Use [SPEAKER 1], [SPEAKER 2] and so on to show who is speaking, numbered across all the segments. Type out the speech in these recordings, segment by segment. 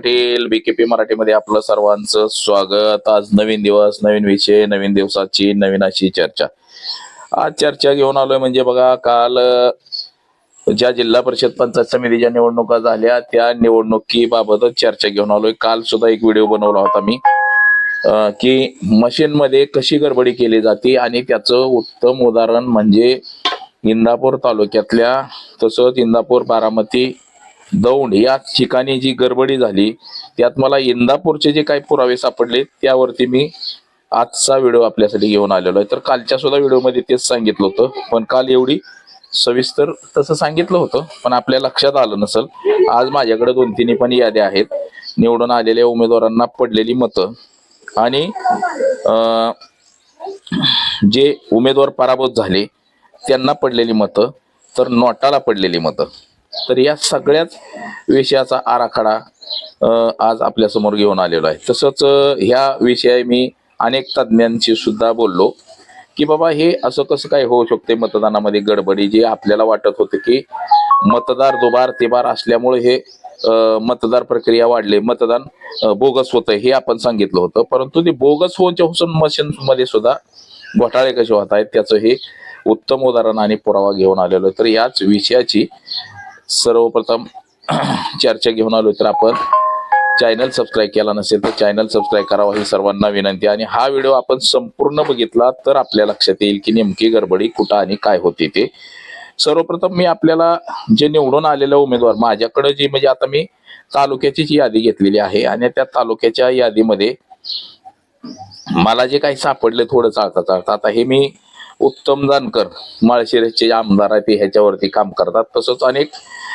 [SPEAKER 1] Patil BKP मराठीमध्ये आपलं सर्वांचं स्वागत. आज नवीन दिवस नवीन विषय नवीन दिवसाची नवीन अशी चर्चा. आज चर्चा घेऊन आलोय म्हणजे बघा काल ज्या जिल्हा परिषद पंचायत समितीच्या निवडणुका झाल्या त्या निवडणुकीबाबतच चर्चा घेऊन आलोय. काल सुद्धा एक व्हिडिओ बनवला होता मी की मशीनमध्ये कशी गडबडी केली जाते आणि त्याचं उत्तम उदाहरण म्हणजे इंदापूर तालुक्यातल्या तसंच इंदापूर बारामती दौंड या ठिकाणी जी गडबडी झाली त्यात मला इंदापूरचे जे काही पुरावे सापडले त्यावरती मी आजचा व्हिडिओ आपल्यासाठी घेऊन आलेलो आहे. तर कालच्या सुद्धा व्हिडिओमध्ये तेच सांगितलं होतं पण काल एवढी सविस्तर तसं सांगितलं होतं पण आपल्या लक्षात आलं नसल. आज माझ्याकडे दोन तिन्ही पण याद्या आहेत. निवडून आलेल्या उमेदवारांना पडलेली मतं. आणि जे उमेदवार पराभूत झाले त्यांना पडलेली मतं तर नोटाला पडलेली मतं. तर या सगळ्याच विषयाचा आराखडा आज आपल्यासमोर घेऊन आलेलो आहे. तसंच ह्या विषयी मी अनेक तज्ज्ञांशी सुद्धा बोललो की बाबा हे असं कसं काय होऊ शकते मतदानामध्ये गडबडी? जे आपल्याला वाटत होते की मतदार दुबार तिबार असल्यामुळे हे मतदार प्रक्रिया वाढले. मतदान बोगस होतं हे आपण सांगितलं होतं. परंतु ते बोगस होऊन मशीन मध्ये सुद्धा घोटाळे कसे होत आहेत त्याचं हे उत्तम उदाहरण आणि पुरावा घेऊन आलेलो आहे. तर याच विषयाची सर्वप्रथम चर्चा घेऊन आलो तर आपण. चॅनल सबस्क्राईब केला नसेल तर चॅनल सबस्क्राईब करावा ही सर्वांना विनंती. आणि हा व्हिडिओ आपण संपूर्ण बघितला तर आपल्या लक्षात येईल की नेमकी गडबडी कुठं आणि काय होती ते. सर्वप्रथम मी आपल्याला जे निवडून आलेले उमेदवार माझ्याकडे जी म्हणजे आता मी तालुक्याची जी यादी घेतलेली आहे आणि त्या तालुक्याच्या यादीमध्ये मला जे काही सापडले थोडं चालता चालता आता हे मी उत्तम जानकर माळशिरसचे आमदार आहेत ते ह्याच्यावरती काम करतात. तसंच अनेक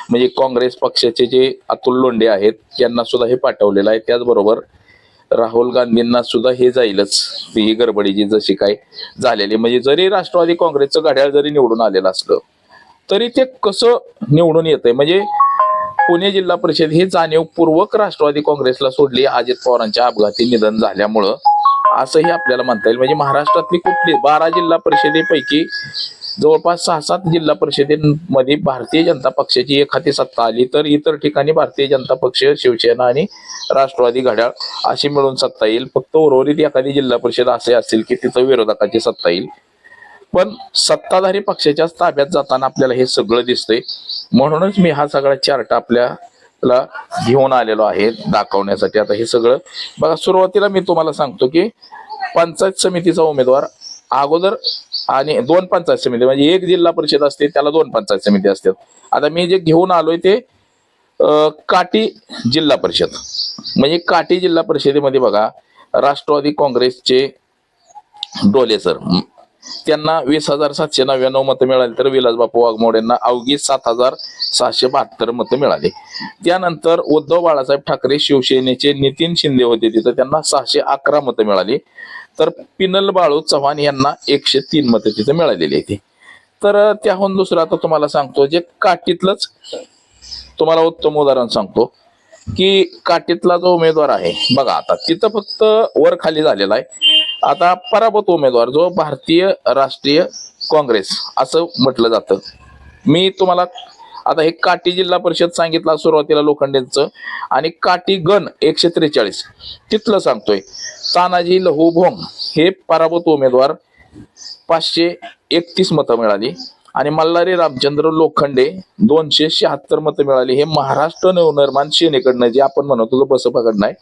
[SPEAKER 1] म्हणजे काँग्रेस पक्षाचे जे अतुल लोंढे आहेत यांना सुद्धा हे पाठवलेलं आहे. त्याचबरोबर राहुल गांधींना सुद्धा हे जाईलच. ही गडबडीची जशी काय झालेली म्हणजे जरी राष्ट्रवादी काँग्रेसचं घड्याळ जरी निवडून आलेलं असलं तरी ते कसं निवडून येतंय? म्हणजे पुणे जिल्हा परिषद ही जाणीवपूर्वक राष्ट्रवादी काँग्रेसला सोडली. अजित पवारांच्या अपघाती निधन झाल्यामुळं असंही आपल्याला म्हणता येईल. म्हणजे महाराष्ट्रातली कुठली? बारा जिल्हा परिषदेपैकी जवळपास सहा सात जिल्हा परिषदेमध्ये भारतीय जनता पक्षाची एक हाती सत्ता आली तर इतर ठिकाणी भारतीय जनता पक्ष शिवसेना आणि राष्ट्रवादी घड्याळ अशी मिळून सत्ता येईल. फक्त उर्वरित एखादी जिल्हा परिषद असे असतील की तिथं विरोधकाची सत्ता येईल. पण सत्ताधारी पक्षाच्या ताब्यात जाताना आपल्याला हे सगळं दिसतंय. म्हणूनच मी हा सगळा चार्ट आपल्या ला घेऊन आलेलो आहे दाखवण्यासाठी. आता हे सगळं बघा सुरुवातीला मी तुम्हाला सांगतो की पंचायत समितीचा उमेदवार अगोदर आणि दोन पंचायत समिती म्हणजे एक जिल्हा परिषद असते त्याला दोन पंचायत समिती असतात. आता मी जे घेऊन आलोय ते काटी जिल्हा परिषद. म्हणजे काटी जिल्हा परिषदेमध्ये बघा राष्ट्रवादी काँग्रेसचे डोले सर त्यांना वीस हजार सातशे नव्याण्णव मतं मिळाली तर विलासबापू वाघमोड यांना अवघी सात हजार सहाशे बहात्तर मतं मिळाली. त्यानंतर उद्धव बाळासाहेब ठाकरे शिवसेनेचे नितीन शिंदे होते तिथं त्यांना सहाशे अकरा मतं मिळाली. तर पिनल बाळू चव्हाण यांना एकशे तीन मतं तिथं मिळालेली होती. तर त्याहून दुसरं आता तुम्हाला सांगतो जे काटीतलंच तुम्हाला उत्तम उदाहरण सांगतो. की काटीतला जो उमेदवार आहे बघा आता तिथं फक्त वर खाली झालेला आहे. आता पराभूत उमेदवार जो भारतीय राष्ट्रीय काँग्रेस असं म्हटलं जातं. मी तुम्हाला आता हे काटी जिल्हा परिषद सांगितलं सुरुवातीला लोखंडेंचं आणि काटी गण एकशे त्रेचाळीस तिथलं सांगतोय. तानाजी लहू भोंग हे पराभूत उमेदवार पाचशे एकतीस मतं मिळाली. आणि मल्हारी रामचंद्र लोखंडे दोनशे शहात्तर मतं मिळाली. हे महाराष्ट्र नवनिर्माण सेनेकडनं जे आपण म्हणत होतो बसपाकडनं आहे.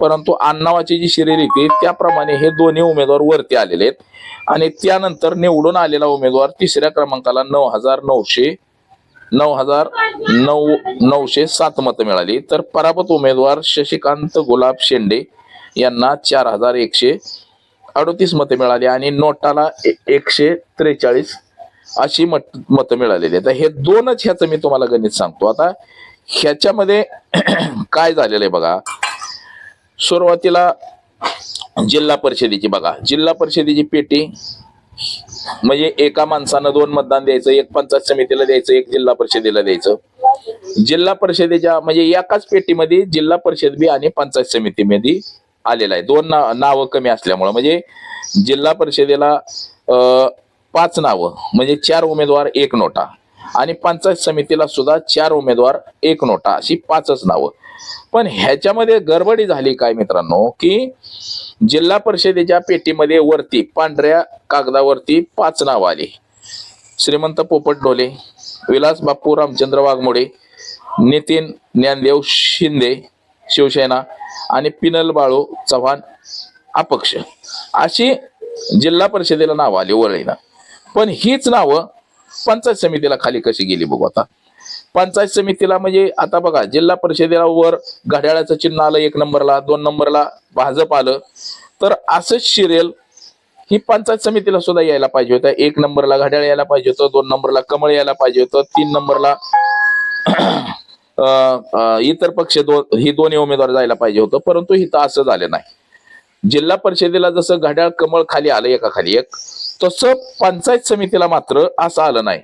[SPEAKER 1] परंतु आण्णावाची जी शिरेरीती त्याप्रमाणे हे दोन्ही उमेदवार वरती आलेले आहेत. आणि त्यानंतर निवडून आलेला उमेदवार तिसऱ्या क्रमांकाला नऊ हजार नऊशे नऊ हजार नऊ नऊशे सात मतं मिळाली. तर पराभूत उमेदवार शशिकांत गुलाब शेंडे यांना चार हजार एकशे अडोतीस मतं मिळाली. आणि नोटाला ए- एकशे त्रेचाळीस अशी मत मतं मिळालेली आहेत. तर हे दोनच ह्याचं मी तुम्हाला गणित सांगतो. आता ह्याच्यामध्ये काय झालेलं आहे बघा? सुरुवातीला जिल्हा परिषदेची बघा. जिल्हा परिषदेची पेटी म्हणजे एका माणसानं दोन मतदान द्यायचं एक पंचायत समितीला द्यायचं एक जिल्हा परिषदेला द्यायचं. जिल्हा परिषदेच्या म्हणजे एकाच पेटीमध्ये जिल्हा परिषद बी आणि पंचायत समितीमध्ये आलेला आहे. दोन ना नावं कमी असल्यामुळं. म्हणजे जिल्हा परिषदेला पाच नावं म्हणजे चार उमेदवार एक नोटा. आणि पंचायत समितीला सुद्धा चार उमेदवार एक नोटा अशी पाचच नावं. पण ह्याच्यामध्ये गडबडी झाली काय मित्रांनो की जिल्हा परिषदेच्या पेटीमध्ये वरती पांढऱ्या कागदावरती पाच नावं आली. श्रीमंत पोपट डोले विलास बापू रामचंद्र वाघमोडे नितीन ज्ञानदेव शिंदे शिवसेना आणि पिनल बाळू चव्हाण अपक्ष. अशी जिल्हा परिषदेला नाव आली वरळीनं. पण हीच नावं पंचायत समितीला खाली कशी गेली बघू आता. पंचायत समितीला म्हणजे आता बघा जिल्हा परिषदेला वर घड्याळाचं चिन्ह आलं एक नंबरला दोन नंबरला भाजप आलं. तर असंच शिरेल ही पंचायत समितीला सुद्धा यायला पाहिजे होतं. एक नंबरला घड्याळ यायला पाहिजे होतं दोन नंबरला कमळ यायला पाहिजे होतं तीन नंबरला अं, इतर पक्ष दोन ही दोन्ही उमेदवार जायला पाहिजे होतं. परंतु इथं असं झालं नाही. जिल्हा परिषदेला जसं घड्याळ कमळ खाली आलं एका खाली एक तसं पंचायत समितीला मात्र असं आलं नाही.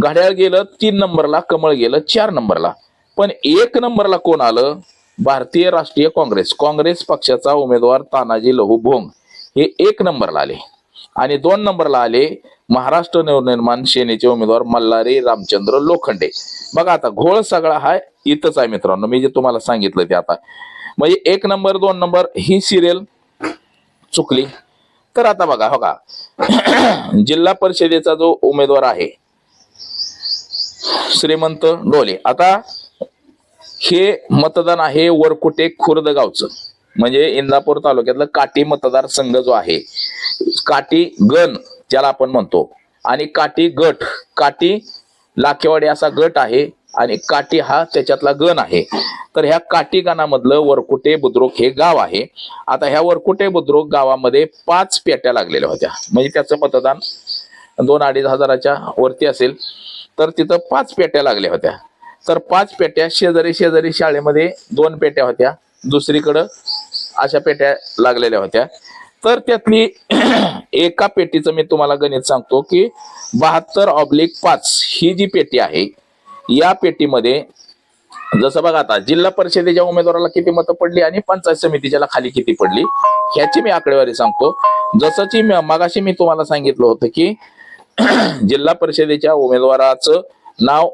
[SPEAKER 1] घड्याळ गेलं तीन नंबरला कमळ गेलं चार नंबरला. पण एक नंबरला कोण आलं? भारतीय राष्ट्रीय काँग्रेस. काँग्रेस पक्षाचा उमेदवार तानाजी लहू भोंग हे एक नंबरला आले. आणि दोन नंबरला आले महाराष्ट्र नवनिर्माण सेनेचे उमेदवार मल्हारी रामचंद्र लोखंडे. बघा आता घोळ सगळा हा इथंच आहे मित्रांनो. मी जे तुम्हाला सांगितलं ते आता. म्हणजे एक नंबर दोन नंबर ही सिरियल चुकली. तर आता बघा हो का? जिल्हा परिषदेचा जो उमेदवार आहे श्रीमंत डोले. आता हे मतदान आहे वरकुटे खुर्द गावचं. म्हणजे इंदापूर तालुक्यातलं काटी मतदारसंघ जो आहे काटी गण ज्याला आपण म्हणतो. आणि काटी गट काटी लाखेवाडी असा गट आहे आणि काटी हा त्याच्यातला गण आहे. तर ह्या काटी गणामधलं वरकुटे बुद्रुक हे गाव आहे. आता ह्या वरकुटे बुद्रुक गावामध्ये पाच पेट्या लागलेल्या होत्या. म्हणजे त्याचं मतदान दोन अडीच हजाराच्या वरती असेल तर तिथं पाच पेट्या लागल्या होत्या. तर पाच पेट्या शेजारी शेजारी शाळेमध्ये दोन पेट्या होत्या. दुसरीकडं अशा पेट्या लागलेल्या होत्या. तर त्यातली एका पेटीचं मी तुम्हाला गणित सांगतो की बहात्तर ऑब्लिक पाच ही जी पेटी आहे या पेटीमध्ये जसं बघा आता जिल्हा परिषदेच्या उमेदवाराला किती मतं पडली आणि पंचायत समितीच्याला खाली किती पडली ह्याची मी आकडेवारी सांगतो. जसं की मगाशी मी तुम्हाला सांगितलं होतं की जिल्हा परिषदेच्या उमेदवाराचं नाव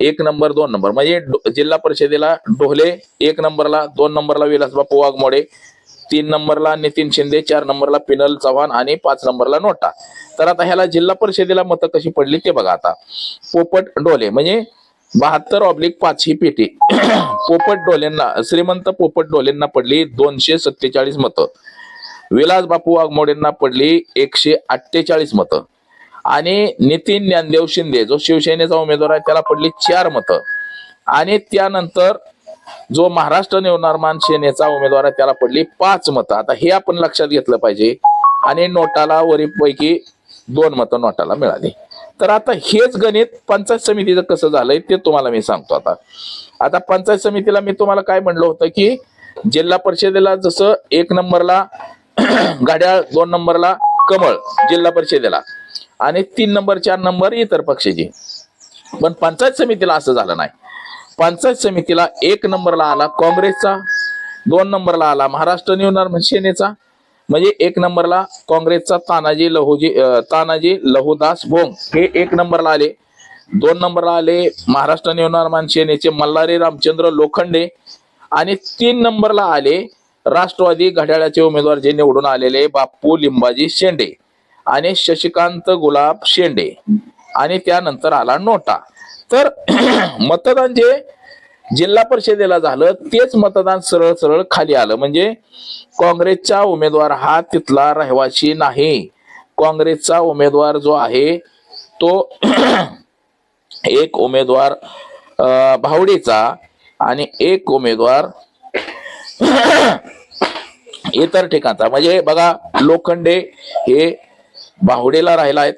[SPEAKER 1] एक नंबर दोन नंबर म्हणजे जिल्हा परिषदेला डोहले एक नंबरला दोन नंबरला विलासबापू वाघमोडे तीन नंबरला नितीन शिंदे चार नंबरला पिनल चव्हाण आणि पाच नंबरला नोटा. तर आता ह्याला जिल्हा परिषदेला मतं कशी पडली ते बघा आता. पोपट डोले म्हणजे बहात्तर ऑब्लिक पाच ही पेटी. पोपट डोलेंना श्रीमंत पोपट डोलेंना पडली दोनशे सत्तेचाळीस मतं. विलास बापू वाघमोडेंना पडली एकशे अठ्ठेचाळीस मतं. आणि नितीन ज्ञानदेव शिंदे जो शिवसेनेचा उमेदवार आहे त्याला पडली चार मतं. आणि त्यानंतर जो महाराष्ट्र नवनिर्माण सेनेचा उमेदवार आहे त्याला पडली पाच मतं. आता हे आपण लक्षात घेतलं पाहिजे. आणि नोटाला वरीपैकी दोन मतं नोटाला मिळाली. तर आता हेच गणित पंचायत समितीचं कसं झालंय ते तुम्हाला मी सांगतो आता. आता पंचायत समितीला मी तुम्हाला काय म्हणलं होतं की जिल्हा परिषदेला जसं एक नंबरला घड्याळ दोन नंबरला कमळ जिल्हा परिषदेला. आणि तीन नंबर चार नंबर इतर पक्षाची. पण पंचायत समितीला असं झालं नाही. पंचायत समितीला एक नंबरला आला काँग्रेसचा दोन नंबरला आला महाराष्ट्र नवनिर्माण सेनेचा म्हणजे एक नंबरला काँग्रेसचा तानाजी लहुजी तानाजी लहूदास भोंग हे एक नंबरला आले. दोन नंबरला आले महाराष्ट्र निर्माण सेनेचे मल्हारी रामचंद्र लोखंडे. आणि तीन नंबरला आले राष्ट्रवादी घड्याळाचे उमेदवार जे निवडून आलेले बापू लिंबाजी शेंडे आणि शशिकांत गुलाब शेंडे. आणि त्यानंतर आला नोटा. तर मतदान जे जिल्हा परिषदेला झालं तेच मतदान सरळ सरळ खाली आलं. म्हणजे काँग्रेसचा उमेदवार हा तिथला रहिवासी नाही. काँग्रेसचा उमेदवार जो आहे तो एक उमेदवार भावडेचा आणि एक उमेदवार इतर ठिकाणचा. म्हणजे बघा लोखंडे हे बाहुडेला राहिला आहेत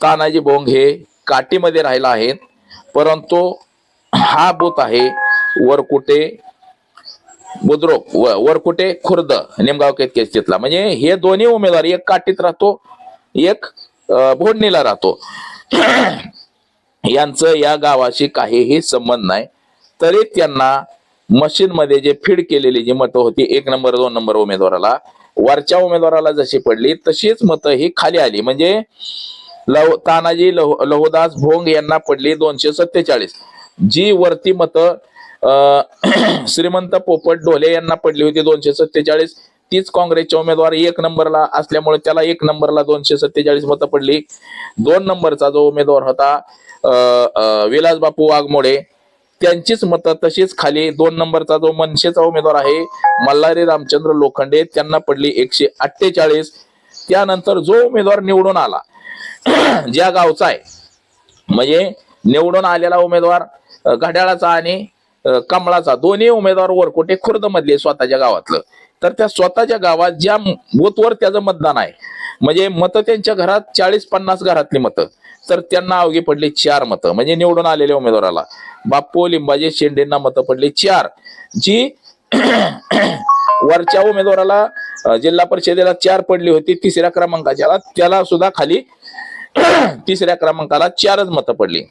[SPEAKER 1] तानाजी बोंग हे काटीमध्ये राहिला आहेत परंतु हा बूथ आहे वरकुटे बुद्रुक वरकुटे खुर्द निमगाव केतकेस तिथला म्हणजे हे दोन्ही उमेदवार एक काटीत राहतो एक भोडणीला राहतो. यांचं या गावाशी काहीही संबंध नाही. तरी त्यांना मशीनमध्ये जे फीड केलेली जी मतं होती एक नंबर दोन नंबर उमेदवाराला वरच्या उमेदवाराला जशी पडली तशीच मतं ही खाली आली. म्हणजे लव तानाजी लह लहुदास भोंग यांना पडली दोनशे सत्तेचाळीस. जी वरती मत श्रीमंत पोपट ढोले यांना पडली होती दोनशे सत्तेचाळीस तीच काँग्रेसच्या उमेदवार एक नंबरला असल्यामुळे त्याला एक नंबरला दोनशे सत्तेचाळीस मतं पडली. दोन नंबरचा जो उमेदवार होता अं, विलास बापू वाघमोडे त्यांचीच मतं तशीच खाली. दोन नंबरचा जो मनसेचा उमेदवार आहे मल्हारी रामचंद्र लोखंडे त्यांना पडली एकशे अठ्ठेचाळीस. त्यानंतर जो उमेदवार निवडून आला ज्या गावचा आहे म्हणजे निवडून आलेला उमेदवार घड्याळाचा आणि कमळाचा. दोन्ही उमेदवार वरकोटे खुर्द मधले स्वतःच्या गावातलं. तर त्या स्वतःच्या गावात ज्या बूथवर त्याचं मतदान आहे म्हणजे मतं त्यांच्या घरात चाळीस पन्नास घरातली मतं तर त्यांना अवघी पडली चार मतं. म्हणजे निवडून आलेल्या उमेदवाराला बाप्पू लिंबाजी शेंडेंना मतं पडली चार जी वरच्या उमेदवाराला जिल्हा परिषदेला चार पडली होती तिसऱ्या क्रमांकाच्या. त्याला सुद्धा खाली तिसऱ्या क्रमांकाला चारच मतं पडली.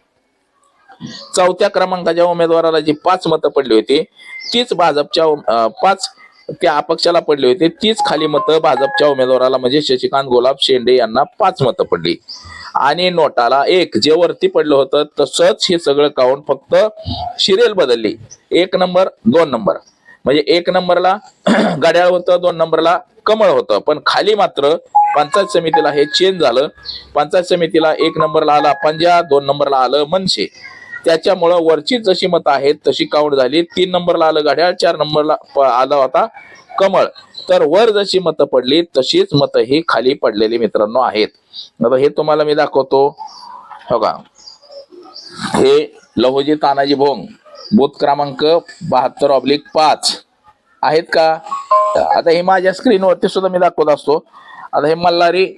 [SPEAKER 1] चौथ्या क्रमांकाच्या उमेदवाराला जी पाच मतं पडली होती तीच भाजपच्या पाच त्या अपक्षाला पडली होती तीच खाली मतं भाजपच्या उमेदवाराला म्हणजे शशिकांत गुलाब शेंडे यांना पाच मतं पडली. आणि नोटाला एक जे वरती पडलं होतं तसंच हे सगळं काउंट फक्त शिरेल बदलली. एक नंबर दोन नंबर. म्हणजे एक नंबरला घड्याळ होतं दोन नंबरला कमळ होतं. पण खाली मात्र पंचायत समितीला हे चेंज झालं. पंचायत समितीला एक नंबरला आला पंजा दोन नंबरला आलं मनसे. त्याच्यामुळं वरची जशी मतं आहेत तशी काउंट झाली. तीन नंबरला आलं घड्याळ चार नंबरला प- आला होता कमळ. तर वर जशी मतं पडली तशीच मतं ही खाली पडलेली मित्रांनो आहेत. आता हे तुम्हाला मी दाखवतो. हो का? हे लहोजी तानाजी भोंग बूथ क्रमांक बहात्तर ऑब्लिक पाच. आहेत का? आता हे माझ्या स्क्रीनवरती सुद्धा मी दाखवत असतो. आता हे मल्हारी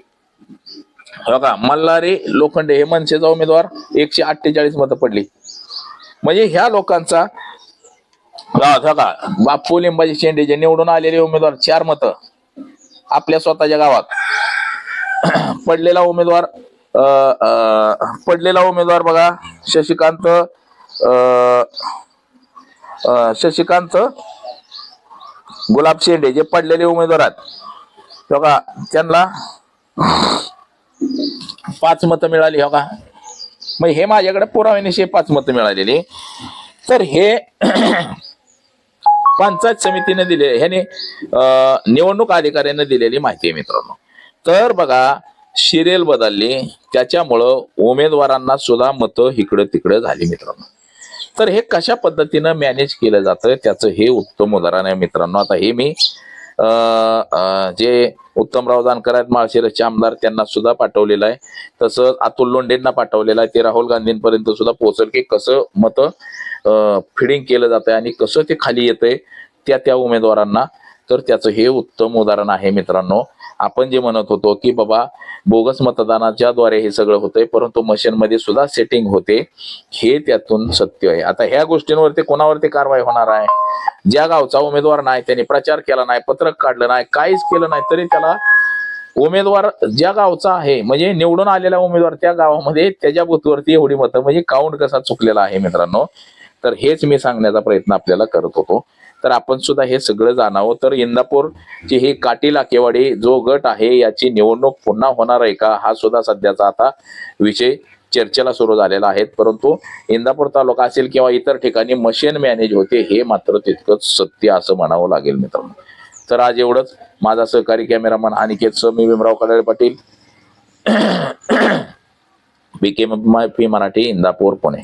[SPEAKER 1] हो का? मल्हारी लोखंडे हे मनसेचा उमेदवार. एकशे अठ्ठेचाळीस मतं पडली. म्हणजे ह्या लोकांचा हो का? बापू लिंबाजी शेंडे जे निवडून आलेले उमेदवार चार मतं आपल्या स्वतःच्या गावात. पडलेला उमेदवार पडलेला उमेदवार बघा शशिकांत शशिकांत गुलाब शेंडे जे पडलेले उमेदवार आहेत. हो का? त्यांना पाच मतं मिळाली हो का? मग हे माझ्याकडे पुराव्यानिशी पाच मतं मिळालेली. तर हे पंचायत समितीने दिले ह्याने निवडणूक अधिकाऱ्याने दिलेली माहिती आहे मित्रांनो. तर बघा शिरेल बदलली त्याच्यामुळं उमेदवारांना सुद्धा मतं इकडं तिकडं झाली मित्रांनो. तर हे कशा पद्धतीनं मॅनेज केलं जातं? त्याचं हे उत्तम उदाहरण आहे मित्रांनो. आता हे मी जे उत्तमराव जानकर आहेत माळशिरसचे आमदार त्यांना सुद्धा पाठवलेलं आहे. तसंच अतुल लोंढेंना पाठवलेलं आहे. ते राहुल गांधींपर्यंत सुद्धा पोहोचल की कसं मतं फिडिंग केलं जात आहे आणि कसं ते खाली येतंय त्या त्या उमेदवारांना. तर त्याचं हे उत्तम उदाहरण आहे मित्रांनो. आपण जे म्हणत होतो की बाबा बोगस मतदानाच्या द्वारे हे सगळं होतंय परंतु मशीनमध्ये सुद्धा सेटिंग होते. हे त्यातून सत्य आहे. आता ह्या गोष्टींवरती कोणावरती कारवाई होणार आहे? ज्या गावचा उमेदवार नाही त्यांनी प्रचार केला नाही पत्रक काढलं नाही काहीच केलं नाही तरी त्याला उमेदवार ज्या गावचा आहे म्हणजे निवडून आलेला उमेदवार त्या गावामध्ये त्याच्या बुथवरती एवढी मतं म्हणजे काउंट कसा चुकलेला आहे मित्रांनो? तर हेच मी सांगण्याचा प्रयत्न आपल्याला करत होतो. तर आपण सुद्धा हे सगळं जाणावं. तर इंदापूरची ही काटी लाकेवाडी जो गट आहे याची निवडणूक पुन्हा होणार आहे का? हा सुद्धा सध्याचा आता विषय चर्चेला सुरू झालेला आहे. परंतु इंदापूर तालुका असेल किंवा इतर ठिकाणी मशीन मॅनेज होते हे मात्र तितकंच सत्य असं म्हणावं लागेल मित्रांनो. तर आज एवढंच. माझा सहकारी कॅमेरामन अनिकेत सर मी Bhimrao Kadale Patil. B K P Marathi Indapur Pune.